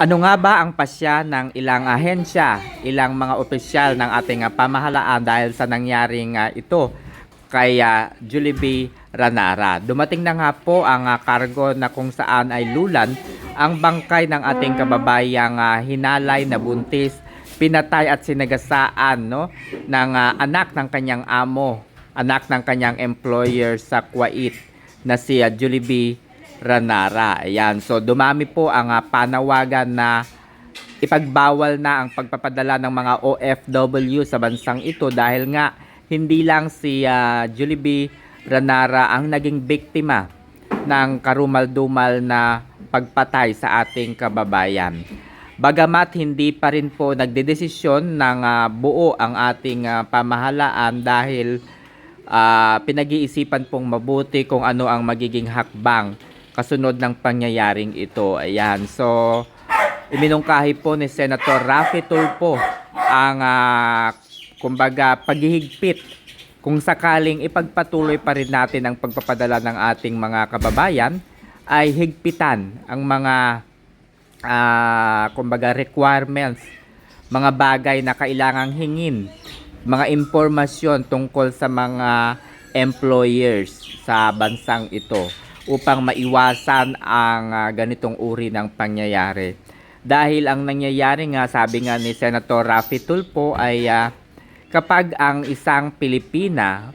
Ano nga ba ang pasya ng ilang ahensya, ilang mga opisyal ng ating ah, pamahalaan dahil sa nangyaring ah, ito kay ah, Julie B. Ranara? Dumating na nga po ang ah, kargo na kung saan ay lulan ang bangkay ng ating kababayang ah, hinalay na buntis, pinatay at sinagasaan no, ng ah, anak ng kanyang amo, anak ng kanyang employer sa Kuwait na si ah, Julie B. Ranara. Ayan. So dumami po ang ah, panawagan na ipagbawal na ang pagpapadala ng mga OFW sa bansang ito dahil nga hindi lang si Julie B. Ranara ang naging biktima ng karumal-dumal na pagpatay sa ating kababayan. Bagamat hindi pa rin po nagdedesisyon ng ah, buo ang ating ah, pamahalaan dahil ah, pinag-iisipan pong mabuti kung ano ang magiging hakbang kasunod ng pangyayaring ito. Ayan. So, iminungkahi po ni Senator Rafi Tulfo ang ah, kumbaga paghihigpit kung sakaling ipagpatuloy pa rin natin ang pagpapadala ng ating mga kababayan ay higpitan ang mga ah, kumbaga requirements, mga bagay na kailangang hingin, mga impormasyon tungkol sa mga employers sa bansang ito upang maiwasan ang ah, ganitong uri ng pangyayari. Dahil ang nangyayari nga, sabi nga ni Senator Rafi Tulfo ay ah, kapag ang isang Pilipina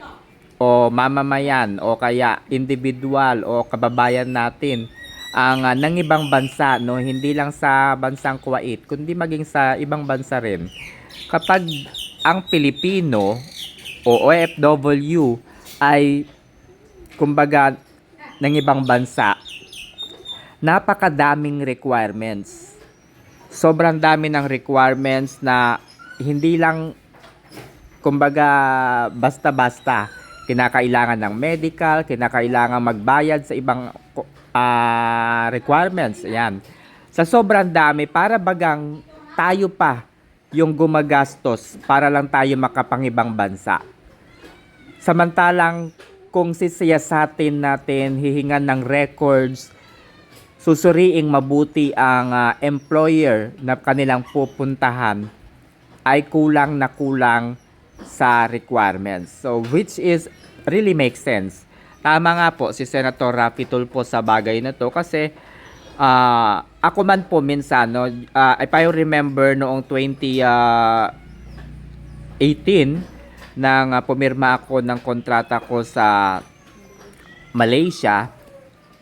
o mamamayan o kaya individual o kababayan natin ang uh, ng ibang bansa no hindi lang sa bansang Kuwait kundi maging sa ibang bansa rin kapag ang Pilipino o OFW ay kumbaga ng ibang bansa napakadaming requirements sobrang dami ng requirements na hindi lang kumbaga basta-basta kinakailangan ng medical, kinakailangan magbayad sa ibang ah, requirements. Ayan. Sa sobrang dami, para bagang tayo pa yung gumagastos para lang tayo makapangibang bansa. Samantalang kung sisiyasatin natin, hihingan ng records, susuriing mabuti ang ah, employer na kanilang pupuntahan, ay kulang na kulang sa requirements. So which is really makes sense. Tama nga po si Senator Rafi Tulfo sa bagay na to kasi ah, ako man po minsan no ah, if I remember noong 2018 nang ah, pumirma ako ng kontrata ko sa Malaysia,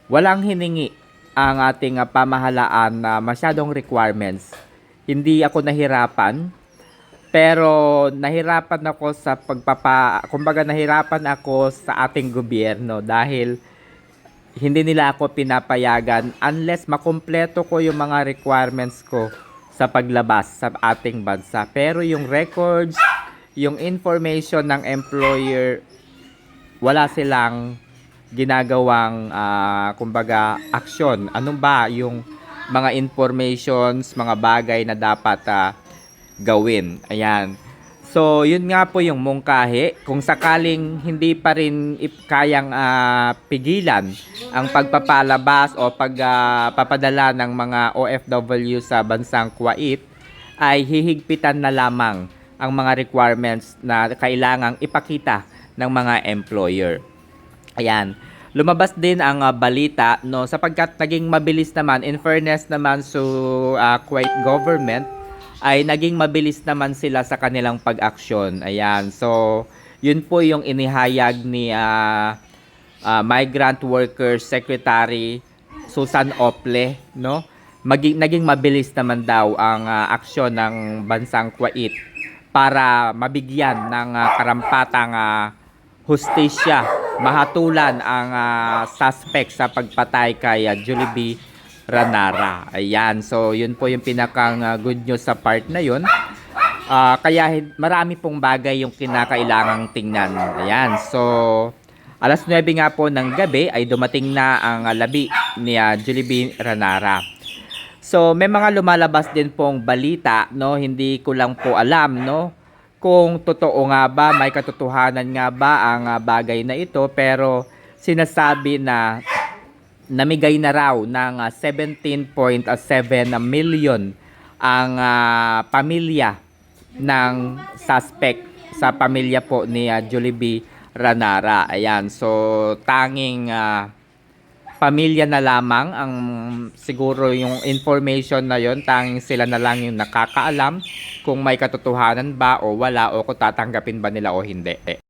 walang hiningi ang ating ah, pamahalaan na masyadong requirements. Hindi ako nahirapan pero nahirapan ako sa pagpapa, kumbaga nahirapan ako sa ating gobyerno dahil hindi nila ako pinapayagan unless makumpleto ko yung mga requirements ko sa paglabas sa ating bansa. Pero yung records, yung information ng employer, wala silang ginagawang ah, kumbaga action. Ano ba yung mga informations, mga bagay na dapat ah, gawin. Ayan. So, yun nga po yung mungkahi. Kung sakaling hindi pa rin kayang ah, pigilan ang pagpapalabas o pagpapadala ng mga OFW sa bansang Kuwait, ay hihigpitan na lamang ang mga requirements na kailangang ipakita ng mga employer. Ayan. Lumabas din ang ah, balita no sapagkat naging mabilis naman in fairness naman sa ah, Kuwait government ay naging mabilis naman sila sa kanilang pag-aksyon. Ayan. So, yun po yung inihayag ni ah, ah, Migrant Workers Secretary Susan Ople, no? Maging, naging mabilis naman daw ang ah, aksyon ng bansang Kuwait para mabigyan ng ah, karampatang ah, hustisya, mahatulan ang ah, suspect sa pagpatay kay Julie B. Ranara. Ayan, so yun po yung pinakang ah, good news sa part na yun. Ah, kaya marami pong bagay yung kinakailangang tingnan. Ayan, so alas 9 nga po ng gabi ay dumating na ang ah, labi ni Julie B. Ranara. So may mga lumalabas din pong balita, no? Hindi ko lang po alam, no? Kung totoo nga ba, may katotohanan nga ba ang ah, bagay na ito, pero sinasabi na namigay na raw ng ah, 17.7 million ang ah, pamilya ng suspect sa pamilya po ni ah, Jollibee Ranara. Ayan, so tanging ah, pamilya na lamang ang siguro yung information na yon tanging sila na lang yung nakakaalam kung may katotohanan ba o wala o kung tatanggapin ba nila o hindi.